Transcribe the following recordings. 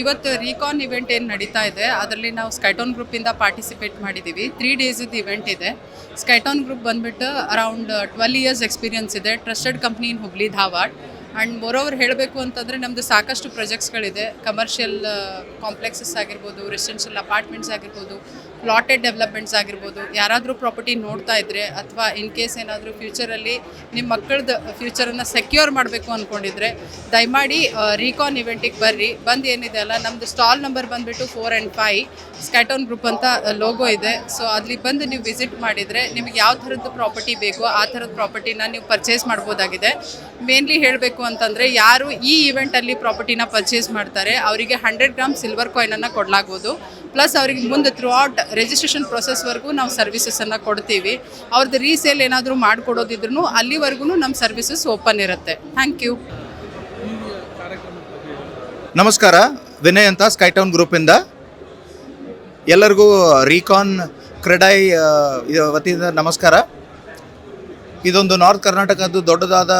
ಇವತ್ತು ರೀಕಾನ್ ಇವೆಂಟ್ ಏನು ನಡೀತಾ ಇದೆ, ಅದರಲ್ಲಿ ನಾವು ಸ್ಕೈಟೋನ್ ಗ್ರೂಪಿಂದ ಪಾರ್ಟಿಸಿಪೇಟ್ ಮಾಡಿದ್ದೀವಿ ತ್ರೀ ಡೇಸಿದ್ದು ಇವೆಂಟ್ ಇದೆ. ಸ್ಕೈಟೋನ್ ಗ್ರೂಪ್ ಬಂದ್ಬಿಟ್ಟು ಅರೌಂಡ್ ಟ್ವೆಲ್ ಇಯರ್ಸ್ ಎಕ್ಸ್ಪೀರಿಯನ್ಸ್ ಇದೆ. Trusted company in Hubli Dharwad and moreover ಹೇಳಬೇಕು ಅಂತಂದರೆ ನಮ್ಮದು ಸಾಕಷ್ಟು ಪ್ರಾಜೆಕ್ಟ್ಸ್ಗಳಿದೆ. ಕಮರ್ಷಿಯಲ್ ಕಾಂಪ್ಲೆಕ್ಸಸ್ ಆಗಿರ್ಬೋದು ರೆಸಿಡೆನ್ಷಿಯಲ್ ಅಪಾರ್ಟ್ಮೆಂಟ್ಸ್ ಆಗಿರ್ಬೋದು ಪ್ಲಾಟೆಡ್ ಡೆವಲಪ್ಮೆಂಟ್ಸ್ ಆಗಿರ್ಬೋದು. ಯಾರಾದರೂ ಪ್ರಾಪರ್ಟಿ ನೋಡ್ತಾ ಇದ್ದರೆ ಅಥವಾ ಇನ್ ಕೇಸ್ ಏನಾದರೂ ಫ್ಯೂಚರಲ್ಲಿ ನಿಮ್ಮ ಮಕ್ಕಳದ್ದು ಫ್ಯೂಚರನ್ನು ಸೆಕ್ಯೂರ್ ಮಾಡಬೇಕು ಅಂದ್ಕೊಂಡಿದ್ರೆ ದಯಮಾಡಿ ರೀಕಾನ್ ಇವೆಂಟಿಗೆ ಬರ್ರಿ. ಬಂದು ಏನಿದೆ ಅಲ್ಲ ನಮ್ಮದು ಸ್ಟಾಲ್ ನಂಬರ್ ಬಂದುಬಿಟ್ಟು four and five Skytown group ಅಂತ ಲೋಗೋ ಇದೆ. ಸೊ ಅಲ್ಲಿ ಬಂದು ನೀವು ವಿಸಿಟ್ ಮಾಡಿದರೆ ನಿಮಗೆ ಯಾವ ಥರದ್ದು ಪ್ರಾಪರ್ಟಿ ಬೇಕೋ ಆ ಥರದ ಪ್ರಾಪರ್ಟಿನ ನೀವು ಪರ್ಚೇಸ್ ಮಾಡ್ಬೋದಾಗಿದೆ. ಮೇನ್ಲಿ ಹೇಳಬೇಕು ಅಂತಂದರೆ ಯಾರು ಈ ಇವೆಂಟಲ್ಲಿ ಪ್ರಾಪರ್ಟಿನ ಪರ್ಚೇಸ್ ಮಾಡ್ತಾರೆ, ಅವರಿಗೆ ಹಂಡ್ರೆಡ್ ಗ್ರಾಮ್ ಸಿಲ್ವರ್ ಕಾಯಿನನ್ನು ಕೊಡಲಾಗ್ಬೋದು. ಪ್ಲಸ್ ಅವರಿಗೆ ಮುಂದೆ ಥ್ರೂ ಔಟ್ ರಿಜಿಸ್ಟ್ರೇಷನ್ ಪ್ರೊಸೆಸ್ವರೆಗೂ ನಾವು ಸರ್ವಿಸಸನ್ನು ಕೊಡ್ತೀವಿ. ಅವ್ರದ್ದು ರೀಸೇಲ್ ಏನಾದರೂ ಮಾಡಿಕೊಡೋದಿದ್ರು ಅಲ್ಲಿವರೆಗೂ ನಮ್ಮ ಸರ್ವಿಸಸ್ ಓಪನ್ ಇರುತ್ತೆ. ಥ್ಯಾಂಕ್ ಯು ನಮಸ್ಕಾರ. ವಿನಯ್ ಅಂತ ಸ್ಕೈಟೌನ್ ಗ್ರೂಪಿಂದ ಎಲ್ಲರಿಗೂ ರೀಕಾನ್ ಕ್ರೆಡೈ ವತಿಯಿಂದ ನಮಸ್ಕಾರ. ಇದೊಂದು ನಾರ್ತ್ ಕರ್ನಾಟಕದ್ದು ದೊಡ್ಡದಾದ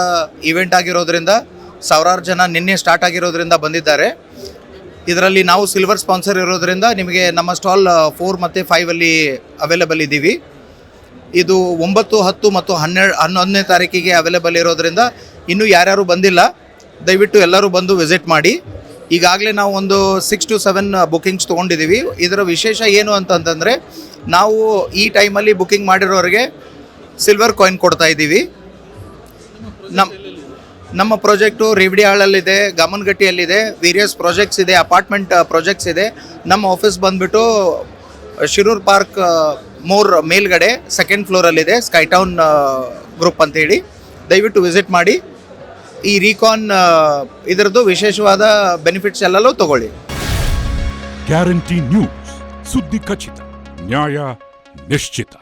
ಇವೆಂಟ್ ಆಗಿರೋದ್ರಿಂದ ಸಾವಿರಾರು ಜನ ನಿನ್ನೆ ಸ್ಟಾರ್ಟ್ ಆಗಿರೋದ್ರಿಂದ ಬಂದಿದ್ದಾರೆ. ಇದರಲ್ಲಿ ನಾವು ಸಿಲ್ವರ್ ಸ್ಪಾನ್ಸರ್ ಇರೋದ್ರಿಂದ ನಿಮಗೆ ನಮ್ಮ ಸ್ಟಾಲ್ ಫೋರ್ ಮತ್ತು ಫೈವಲ್ಲಿ ಅವೈಲೇಬಲ್ ಇದ್ದೀವಿ. ಇದು ಒಂಬತ್ತು, ಹತ್ತು ಮತ್ತು ಹನ್ನೆರಡು ಹನ್ನೊಂದನೇ ತಾರೀಕಿಗೆ ಅವೈಲೇಬಲ್ ಇರೋದ್ರಿಂದ ಇನ್ನೂ ಯಾರ್ಯಾರು ಬಂದಿಲ್ಲ, ದಯವಿಟ್ಟು ಎಲ್ಲರೂ ಬಂದು ವಿಸಿಟ್ ಮಾಡಿ. ಈಗಾಗಲೇ ನಾವು ಒಂದು ಸಿಕ್ಸ್ ಟು ಸೆವೆನ್ ಬುಕ್ಕಿಂಗ್ಸ್ ತೊಗೊಂಡಿದ್ದೀವಿ. ಇದರ ವಿಶೇಷ ಏನು ಅಂತಂತಂದರೆ ನಾವು ಈ ಟೈಮಲ್ಲಿ ಬುಕಿಂಗ್ ಮಾಡಿರೋರಿಗೆ ಸಿಲ್ವರ್ ಕಾಯಿನ್ ಕೊಡ್ತಾ ಇದ್ದೀವಿ. ನಮ್ಮ ನಮ್ಮ ಪ್ರಾಜೆಕ್ಟು ರೇವಡಿಹಾಳಲ್ಲಿದೆ ಗಮನಗಟ್ಟಿಯಲ್ಲಿದೆ ವೇರಿಯಸ್ ಪ್ರಾಜೆಕ್ಟ್ಸ್ ಇದೆ ಅಪಾರ್ಟ್ಮೆಂಟ್ ಪ್ರಾಜೆಕ್ಟ್ಸ್ ಇದೆ. ನಮ್ಮ ಆಫೀಸ್ ಬಂದ್ಬಿಟ್ಟು ಶಿರೂರ್ ಪಾರ್ಕ್ ಮೋರ್ ಮೇಲ್ಗಡೆ ಸೆಕೆಂಡ್ ಫ್ಲೋರಲ್ಲಿದೆ ಸ್ಕೈಟೌನ್ ಗ್ರೂಪ್ ಅಂತೇಳಿ ದಯವಿಟ್ಟು ವಿಸಿಟ್ ಮಾಡಿ. ಈ ರೀಕಾನ್ ಇದರದ್ದು ವಿಶೇಷವಾದ ಬೆನಿಫಿಟ್ಸ್ ಎಲ್ಲಲ್ಲೂ ತಗೊಳ್ಳಿ. ಗ್ಯಾರಂಟಿ ನ್ಯೂಸ್ ಸುದ್ದಿ ಖಚಿತ, ನ್ಯಾಯ ನಿಶ್ಚಿತ.